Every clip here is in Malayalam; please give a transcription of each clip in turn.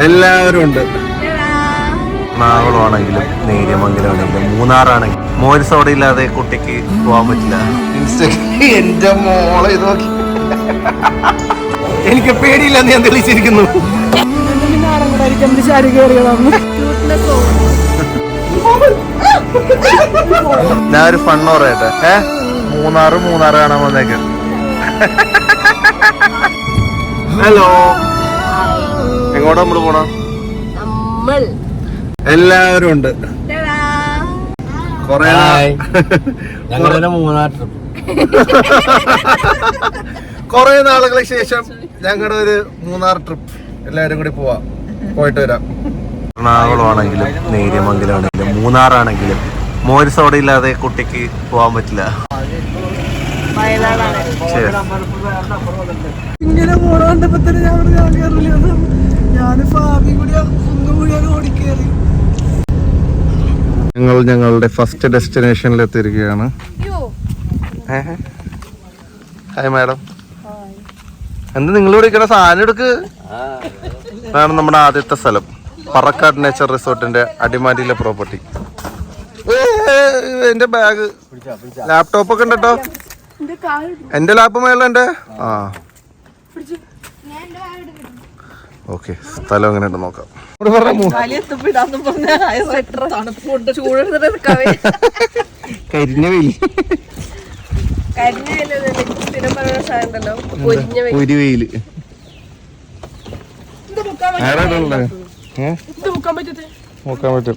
എല്ലാവരും ഉണ്ട്. മാവളാണെങ്കിലും നേര്യമംഗലമാണെങ്കിലും മൂന്നാറാണെങ്കിലും. മോരിസ് അവിടെ ഇല്ലാതെ കുട്ടിക്ക് പോകാൻ പറ്റില്ല. എന്റെ മോളെ ഇത് നോക്കി. എനിക്ക് പേടിയില്ല ഞാൻ തെളിയിച്ചിരിക്കുന്നു. ഞാൻ ഒരു ഫണ്ണ് പറയട്ടെ. ഏ? മൂന്നാറ് മൂന്നാറ് കാണാൻ വന്നേക്ക് ഹലോ. എങ്ങോട്ടാ നമ്മൾ പോണം? നമ്മൾ. എല്ലാവരും ഉണ്ട്. കൊറേ ഞങ്ങളുടെ മൂന്നാർ ട്രിപ്പ് കൊറേ നാളുകൾക്ക് ശേഷം ഞങ്ങളുടെ ഒരു മൂന്നാർ ട്രിപ്പ് എല്ലാവരും കൂടി പോവാ. പോയിട്ട് വരാം. എറണാകുളം ആണെങ്കിലും നേര്യമംഗലം ആണെങ്കിലും മൂന്നാർ മൂന്നാറാണെങ്കിലും മോര് സോഡ ഇല്ലാതെ കുട്ടിക്ക് പോവാൻ പറ്റില്ല. ഇങ്ങനെ പോണ കണ്ടപ്പോ തന്നെ ഞാൻ പറഞ്ഞു, ഞാൻ കയറില്ല കൂടി കുന്നു കൂടിയാണ് ഓടിക്കേറി. ഞങ്ങൾ ഞങ്ങളുടെ ഫസ്റ്റ് ഡെസ്റ്റിനേഷനിൽ എത്തിയിരിക്കുകയാണ്. Hi madam. എന്ത് നിങ്ങൾ വിളിക്കണ സാധനം എടുക്ക്. ഇതാണ് നമ്മുടെ ആദ്യത്തെ സ്ഥലം. പറക്കാട് നേച്ചർ റിസോർട്ടിന്റെ അടിമാലിയിലെ പ്രോപ്പർട്ടി എന്റെ ബാഗ് ലാപ്ടോപ്പ് ഒക്കെ ഉണ്ടോ എന്റെ ലാപ്പ് മേലെ എന്റെ? ആ. ഓക്കെ സ്ഥലം അങ്ങനെ ഉണ്ട് നോക്കാം കരിഞ്ഞ വെയിൽ. ഒരു വെയിൽ നോക്കാൻ പറ്റും.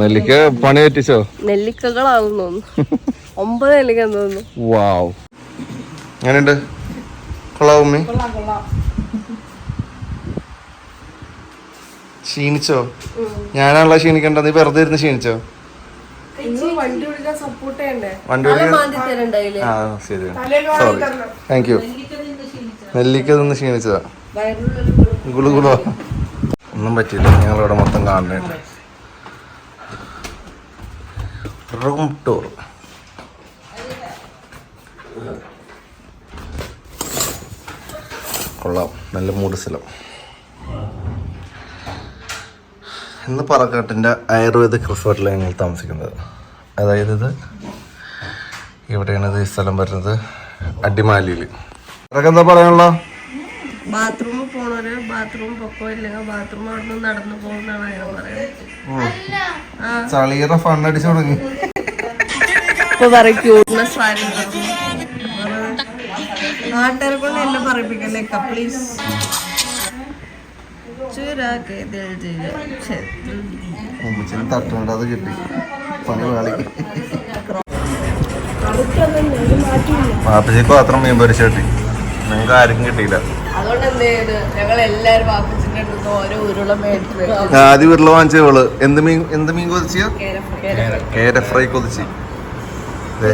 നെല്ലിക്ക പണി പറ്റിച്ചോ? നെല്ലിക്കകളാവുന്നു ഒമ്പത് നെല്ലിക്ക തോന്നുന്നു. വാവ് എങ്ങനെയുണ്ട്? കൊള്ളാവും ഉമ്മി? ക്ഷീണിച്ചോ? ഞാനാണല്ലോ ക്ഷീണിക്കണ്ട നീ വെറുതെ ഇരുന്ന് ക്ഷീണിച്ചോ? വണ്ടി ആ ശരി. സോറി താങ്ക് യു നെല്ലിക്ക നിന്ന് ക്ഷീണിച്ചതാ. വയറിനുള്ളിൽ ഗുളു ഗുളോ ഒന്നും പറ്റിയില്ല. ഞങ്ങളിവിടെ മൊത്തം കാണുന്നുണ്ട്. റൂം ടൂർ കൊള്ളാം. നല്ല മൂട് സ്ഥലം. ഇന്ന് പറക്കാട്ടിന്റെ ആയുർവേദിക് റിസോർട്ടിലാണ് ഞങ്ങൾ താമസിക്കുന്നത്. അതായത് ഇത് ഇവിടെയാണ് ഈ സ്ഥലം വരുന്നത്. അടിമാലിയിൽ. എന്താ പറയാനുള്ള? ബാത്റൂമിൽ പോണവര് ബാത്റൂം പൊക്കോ ഇല്ലെങ്കിൽ ബാത്റൂം അവിടെ നടന്നു പോകുന്നതാണ് അയാൾ പറയുന്നത്. ചളിയുടെ ഫണ്ടടിച്ചു തുടങ്ങി. ഇപ്പൊ പറയും ക്യൂട്ട്നെസ് നാട്ടുകാരെ കൊണ്ട് പറയിപ്പിക്കല്ലേ? പ്ലീസ്. ഉമ്മച്ചിന് കിട്ടി. പാപ്പച്ചിക്ക് മാത്രം മീൻ പൊരിച്ച കിട്ടി. ഞങ്ങൾക്ക് ആർക്കും കിട്ടിയില്ല. അതുകൊണ്ട് എന്ത് ചെയ്ത് ഞങ്ങൾ എല്ലാരും വാപ്പിച്ചിട്ട് അടുത്ത് ഓരോ ഉരുള മേടിച്ച് ഇവൾ. ആദ്യം എന്ത് മീൻ എന്ത് മീൻ കൊതിച്ചിയ? കേര- ഫ്രൈ കൊതിച്ച്. ദേ,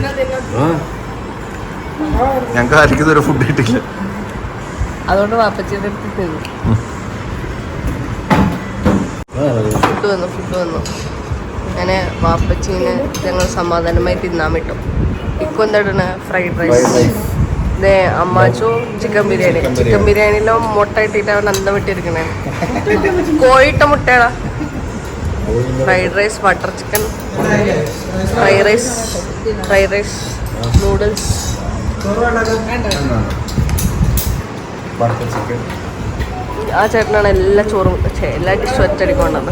ഞങ്ങൾക്ക് ആർക്കും ഇതുവരെ ഫുഡ് കിട്ടില്ല അതുകൊണ്ട് വാപ്പച്ചിയുടെ അടുത്ത് ഫുഡ് വന്നു ഫുഡ് വന്നു. അങ്ങനെ വാപ്പച്ചീനെ ഞങ്ങൾ സമാധാനമായി തിന്നാൻ വിട്ടു. ഇപ്പൊ എന്താണ് ഫ്രൈഡ് റൈസ് ഇതേ അമ്മാച്ചു ചിക്കൻ ബിരിയാണി. ചിക്കൻ ബിരിയാണിയിലോ മുട്ട ഇട്ടിട്ട് അവൻ അന്തം വിട്ടിരിക്കണേ. കോഴിട്ട മുട്ടയാടാ. Fried rice butter chicken fried rice fried rice noodles ആ ചേട്ടനാണ് എല്ലാ ചോറും എല്ലാ ഡിഷും ഒറ്റടിക്കൊണ്ടത്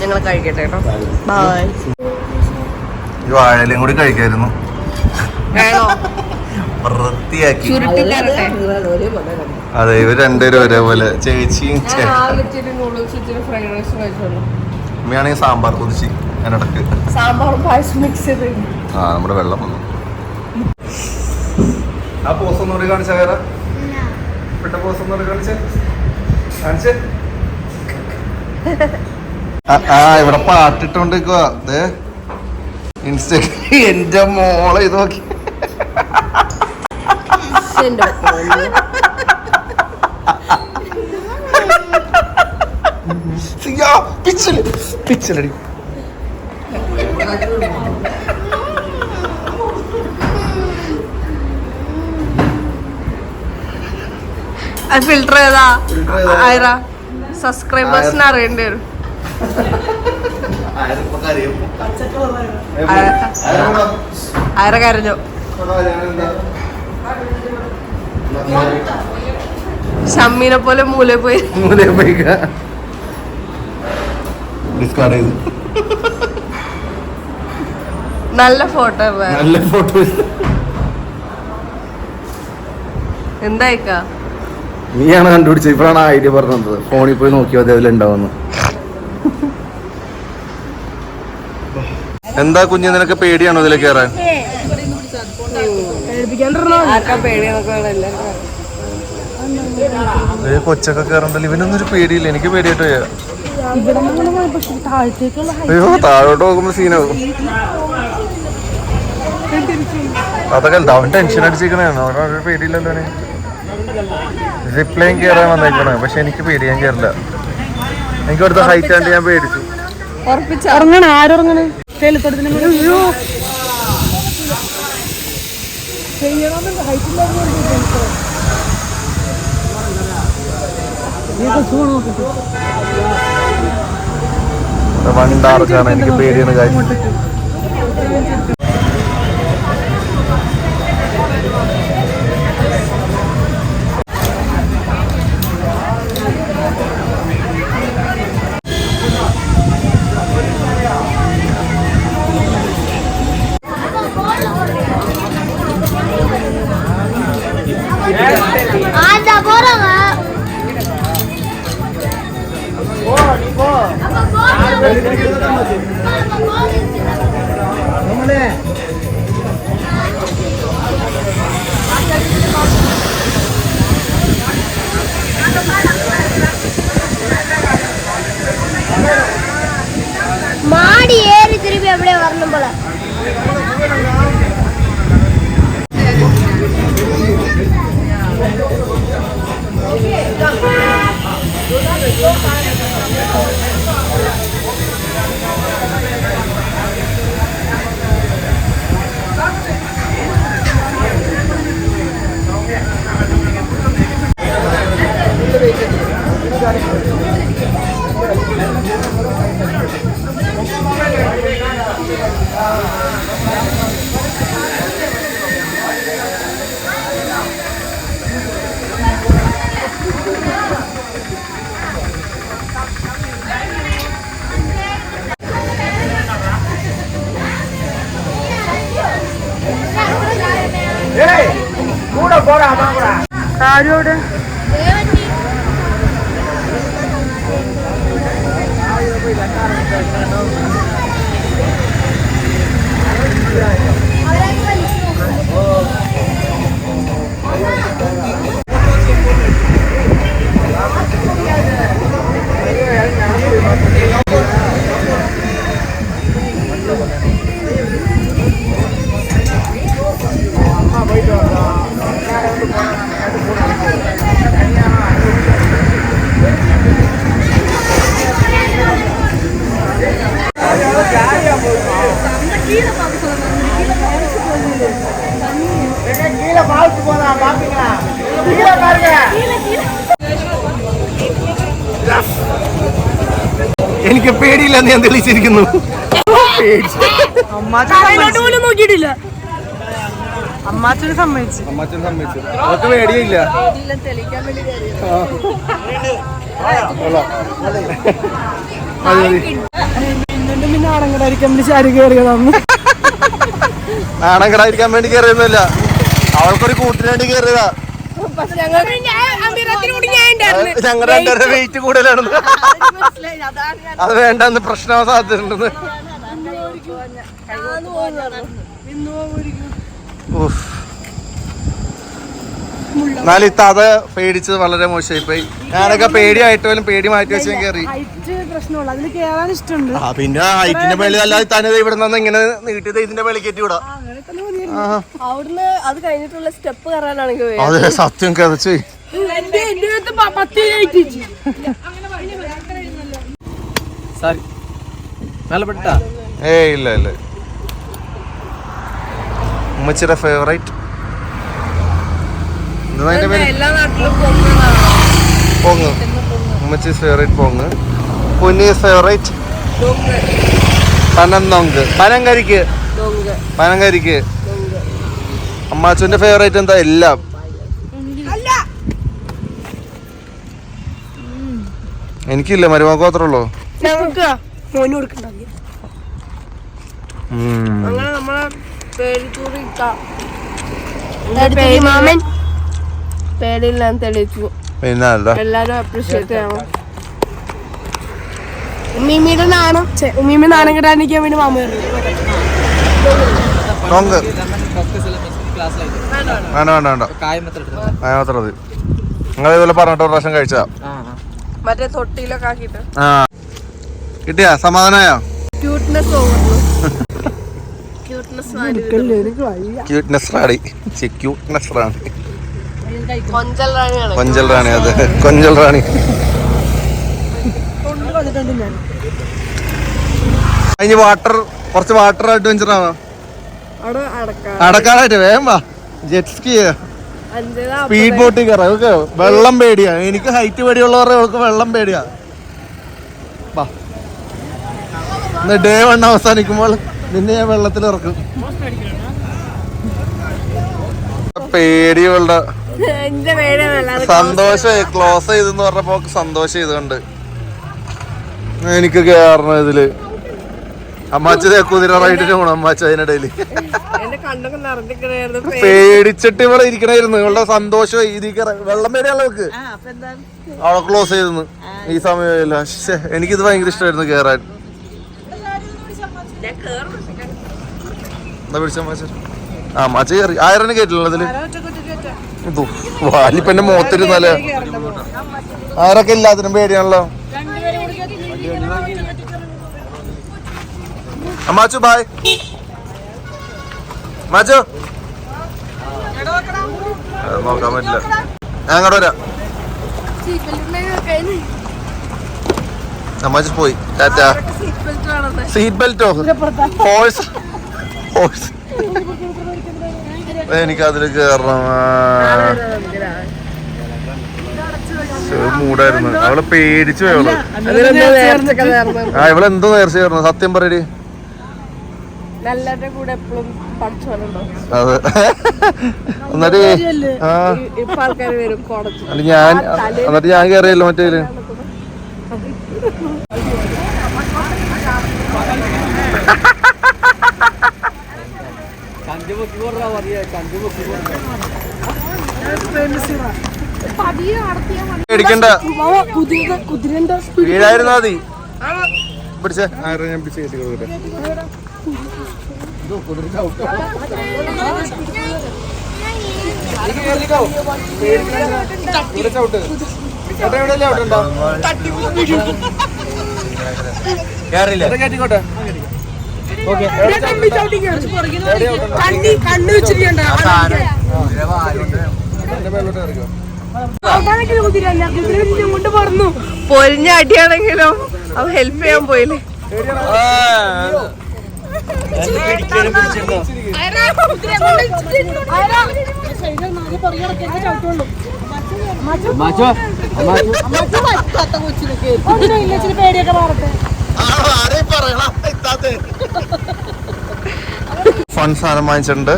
ഞങ്ങൾ കഴിക്കട്ടെ കേട്ടോ. ബായ് ഈ വാഴയിലും കൂടി കഴിക്കായിരുന്നു. വൃത്തിയാക്കി. അതെ ഇവർ രണ്ടുപേരും ഒരേപോലെ ചേച്ചിയും ഉമ്മയാണെങ്കിൽ സാമ്പാർ കുതിച്ചി അതിനിടക്ക്. സാമ്പാർ പായസം മിക്സ് ചെയ്ത് ആ നമ്മുടെ വെള്ളം വന്നു. ആ പോസ് ഒന്നുകൂടി കാണിച്ച വേറെ പെട്ട പോസ് ഒന്നുകൂടി കാണിച്ച? കാണിച്ച? ആ ഇവിടെ പാട്ടിട്ടോണ്ട് ദേ ഇൻസ്റ്റഗ്രാം എന്റെ മോളെ ഇത് നോക്കി. പിച്ചിൽ പിച്ചിലടി. ഫിൽട്ടർ ചെയ്താ. ആയിര? സബ്സ്ക്രൈബേഴ്സിന് അറിയേണ്ടി വരും. ആയിര കരഞ്ഞു. ഷമ്മീനെ പോലെ മൂലെ പോയി. ഡിസ്കാർഡ് ചെയ്തു. നല്ല ഫോട്ടോ നല്ല ഫോട്ടോ. എന്തായിക്കാ? നീയാണ് കണ്ടുപിടിച്ചത്. ഇപ്പോഴാണ് ഐഡിയ പറഞ്ഞത്. ഫോണിൽ പോയി നോക്കിയോ അതേപോലെ അതിലുണ്ടാവുന്നു എന്താ കുഞ്ഞ് നിനക്ക് പേടിയാണോ ഇതിൽ കയറാൻ കൊച്ചൊക്കെ കയറണ്ടല്ലോ ഇവനൊന്നും ഒരു പേടിയില്ല. എനിക്ക് പേടിയായിട്ട് അയ്യോ താഴോട്ട് നോക്കുമ്പോ സീനാവും അതൊക്കെ എന്താ അവൻ ടെൻഷൻ അടിച്ചിരിക്കണേ അവനൊരു പേടിയില്ലല്ലോ സിപ്ലൈൻ കയറാൻ വന്നേക്കണേ. പക്ഷെ എനിക്ക് പേടി ഞാൻ കയറില്ല എനിക്ക് അടുത്ത ഹൈറ്റ് ആണ്ട് ഞാൻ പേടിച്ചു. ഇറങ്ങണ ആരുറങ്ങണേ വണ്ടാർക്കാണ് എനിക്ക് പേടിയാണ് കാര്യം போல Thank you. கூட போடா கூட காரியோட പേടിയില്ല ഞാൻ തെളിയിച്ചിരിക്കുന്നു. നോക്കിയിട്ടില്ല. അമ്മാച്ചന് സമ്മതിച്ചു. സമ്മതിച്ചു. അവർക്ക് പേടിയില്ല. നാണം കടായിരിക്കാൻ വേണ്ടി കയറിയൊന്നുമില്ല അവൾക്കൊരു കൂട്ടിനു വേണ്ടി കയറിയതാ ഞങ്ങളുടെ രണ്ടുപേരുടെ വെയിറ്റ് കൂടുതലാണെന്ന്. അത് വേണ്ടെന്ന് പ്രശ്നം സാധ്യതയുണ്ടെന്ന്. എന്നാലും ഇത്താത പേടിച്ചത് വളരെ മോശമായി പോയി ഞാനൊക്കെ പേടിയായിട്ട് പോലും പേടി മാറ്റി വെച്ചാൽ കയറി പിന്നെ ഹൈറ്റിന്റെ മേളിൽ അല്ലാതെ തന്നെ ഇവിടെ നിന്ന് ഇങ്ങനെ നീട്ടിയത് ഇതിന്റെ മേളിൽ കയറ്റി വിടാം. അവിടുന്ന് അത് കഴിഞ്ഞിട്ടുള്ള സ്റ്റെപ്പ് കയറാനാണെങ്കിൽ. അതെ സത്യം കഥച്ചു. ഏയ് ഇല്ല ഇല്ല. ഉമ്മച്ചിയുടെ ഫേവറേറ്റ് പോങ്ങ്. ഉമ്മച്ചീസ് ഫേവറേറ്റ് പോങ്ങ്. പൊന്നി ഫേവറേറ്റ് പനന്നൊങ്ക് പനങ്കരിക്ക് പനങ്കരിക്ക് അമ്മാച്ചുന്റെ ഫേവറേറ്റ് എന്താ? എല്ലാം. എനിക്കില്ല മരുമക്ക് മാത്രമേ ഉള്ളൂ? പേടിയില്ലാന്ന് തെളിയിച്ചു. പിന്നെ അല്ല എല്ലാരും അപ്രീഷിയേറ്റ് ചെയ്യണം. ഉമ്മീമിയുടെ നാണം. ഉമ്മീമി നാണം കിട്ടാനിരിക്കാൻ വേണ്ടി മാമ വേണ്ട വേണ്ട വേണ്ട കായം മാത്രം എടുത്തു? ആ മാത്രം മതി. നിങ്ങൾ ഇതുപോലെ പറഞ്ഞിട്ട് ഒരു പ്രാവശ്യം കഴിച്ചാ. ആ ആ. മറ്റേ തൊട്ടിയിലൊക്കെ ആക്കിയിട്ട്. ആ. കിട്ടിയാ? സമാധാനമായോ ക്യൂട്ട്നെസ് റാണി. ക്യൂട്ട്നെസ് റാണി. കൊഞ്ചൽ റാണി കൊഞ്ചൽ റാണി അതെ. കൊഞ്ചൽ റാണി. ഇനി വാട്ടർ കുറച്ച് വാട്ടർ അഡ്വഞ്ചർ ആവാം. അടക്കാനായിട്ട് വേഗം വാ. ജെറ്റ് സ്കീ സ്പീഡ് ബോട്ടിൽ കയറാം ഓക്കെ വെള്ളം പേടിയാ. എനിക്ക് ഹൈറ്റ് പേടിയുള്ളവരുടെ അവൾക്ക് വെള്ളം പേടിയാ. വാ. ഇന്ന് ഡേ വൺ അവസാനിക്കുമ്പോൾ നിന്നെ ഞാൻ വെള്ളത്തിൽ ഇറക്കും. പേടിയുള്ള സന്തോഷം ക്ലോസ് ചെയ്തെന്ന് പറഞ്ഞപ്പോ സന്തോഷം ചെയ്തുകൊണ്ട്. എനിക്ക് കേറണം ഇതിൽ. അമ്മാച്ച കുതിര റൈഡിന് പോണം അമ്മാച്ച അതിനിടയിൽ എന്റെ കണ്ണൊക്കെ നിറഞ്ഞിക്കണായിരുന്നു പേടിച്ചിട്ട് ഇവിടെ ഇരിക്കണായിരുന്നു. ഇവളുടെ സന്തോഷം കയറാൻ വെള്ളം പേടിയാണല്ലോ അവൾക്ക്. അവളെ ക്ലോസ് ചെയ്തെന്ന് ഈ സമയമില്ല എനിക്കിത് ഭയങ്കര ഇഷ്ടമായിരുന്നു കേറാൻ. എന്താ പിടിച്ച അമ്മാച്ച? ആ അമ്മാച്ച കയറി ആയിരം കേട്ടില്ല അതിൽ ഇതോ, വാലിപ്പന്റെ മുഖത്തിരുന്നാലേ ആരൊക്കെ ഇല്ലാത്തിനും പേടിയാണല്ലോ? അമ്മാച്ചു ബായ് മാച്ചു അത് നോക്കാൻ പറ്റില്ല. ഞാൻ അങ്ങോട്ട് വരാം. അമ്മാച്ചു പോയി. ടാറ്റ. സീറ്റ് ബെൽറ്റോ ഫോഴ്സ് ഫോഴ്സ് എനിക്ക് അതിൽ കയറണം മൂടായിരുന്നു. അവളെ പേടിച്ചു ആ ഇവളെന്തോ നേർച്ച കയറണം സത്യം പറയടി. നല്ലവരുടെ കൂടെ എപ്പോഴും അതെ. എന്നിട്ട് ആ. ഇപ്പൊ ആൾക്കാർ വരും കോടച്ചു എന്നിട്ട് ഞാൻ എന്നിട്ട് ഞാൻ കയറിയല്ലോ മറ്റേൽ കുതിരന്റെ പൊക്കി കൊടുറാ പറയാ കഞ്ചു പൊക്കി കൊടുറാ പേടിക്കണ്ട കുതിര പറഞ്ഞു പൊരിഞ്ഞ അടിയാണെങ്കിലും അവ ഹെൽപ്പ് ചെയ്യാൻ പോയില്ലേ? മാച്ചോ? ഫൺ സാധനം വാങ്ങിച്ചിട്ടുണ്ട്.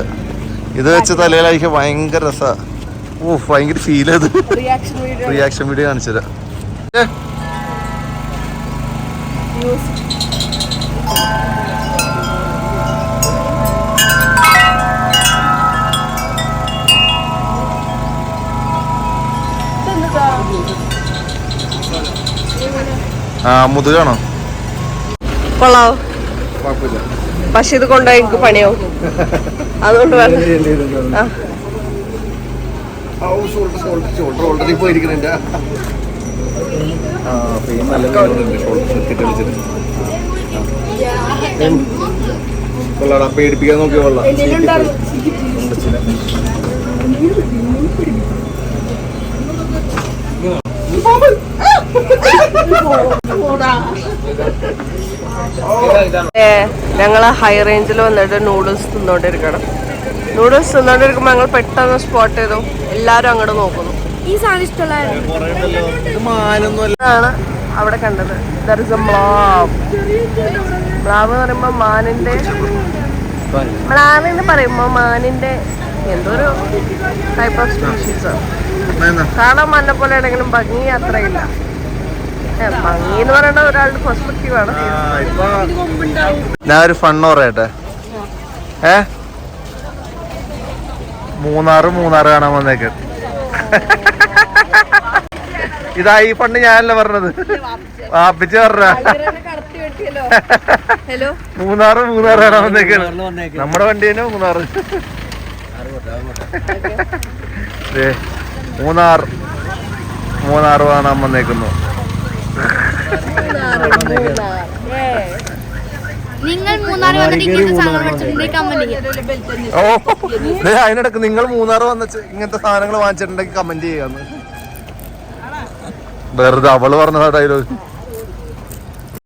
ഇത് വെച്ച് തലയിലായിരിക്കും ഭയങ്കര രസാ. ഓ ഭയങ്കര ഫീൽ ചെയ്ത് റിയാക്ഷൻ വീഡിയോ റിയാക്ഷൻ വീഡിയോ കാണിച്ചു തരാം മുതുകാണോ? കൊള്ളാവോ? പക്ഷെ ഇത് കൊണ്ടുപോയി എനിക്ക് പണിയോ അതുകൊണ്ട് കൊള്ളാടാ പേടിപ്പിക്കാൻ നോക്കിയ കൊള്ളാം. ഏ, ഞങ്ങൾ ഹൈ റേഞ്ചിൽ വന്നിട്ട് നൂഡിൽസ് തിന്നോണ്ടിരിക്കണം. നൂഡിൽസ് തിന്നോണ്ടിരിക്കുമ്പോ ഞങ്ങൾ പെട്ടെന്ന് സ്പോട്ട് ചെയ്തു. എല്ലാരും അങ്ങോട്ട് നോക്കുന്നു. ഈ സാധനം ഇഷ്ടമുള്ളതാണ് അവിടെ കണ്ടത്. മ്ലാവ് മ്ലാവ് എന്ന് പറയുമ്പോൾ മാനിന്റെ മ്ലാവ് എന്ന് പറയുമ്പോൾ മാനിന്റെ എന്തോ ഒരു ടൈപ്പ് ഓഫ് സ്പീഷീസ് കാണാൻ മാനെ പോലെ ആണെങ്കിലും ഭംഗി അത്രയില്ല. ഭംഗി എന്ന് ഒരാളുടെ പെർസ്പെക്റ്റീവ് ആണ്. ഞാൻ ഒരു ഫണ്ണ് പറയട്ടെ. ഏ? മൂന്നാറ് മൂന്നാറ് കാണാൻ വന്നേക്ക്. ഇതാ ഈ ഫണ്ട് ഞാനല്ല പറഞ്ഞത്. വാപ്പിച്ച് പറഞ്ഞ. ഹലോ മൂന്നാറ് മൂന്നാറ് കാണാൻ വന്നേക്ക്. നമ്മുടെ വണ്ടി തന്നെ മൂന്നാറ്. ദേ, മൂന്നാർ മൂന്നാറ് കാണാൻ വന്നേക്കുന്നു. നിങ്ങൾ മൂന്നാറ് വന്നിട്ട് ഓ അതിനിടക്ക് നിങ്ങൾ മൂന്നാറ് വന്ന ഇങ്ങനത്തെ സാധനങ്ങൾ വാങ്ങിച്ചിട്ടുണ്ടെങ്കിൽ കമന്റ് ചെയ്യാന്ന്. വെറുതെ അവൾ പറഞ്ഞ ഡയലോഗ്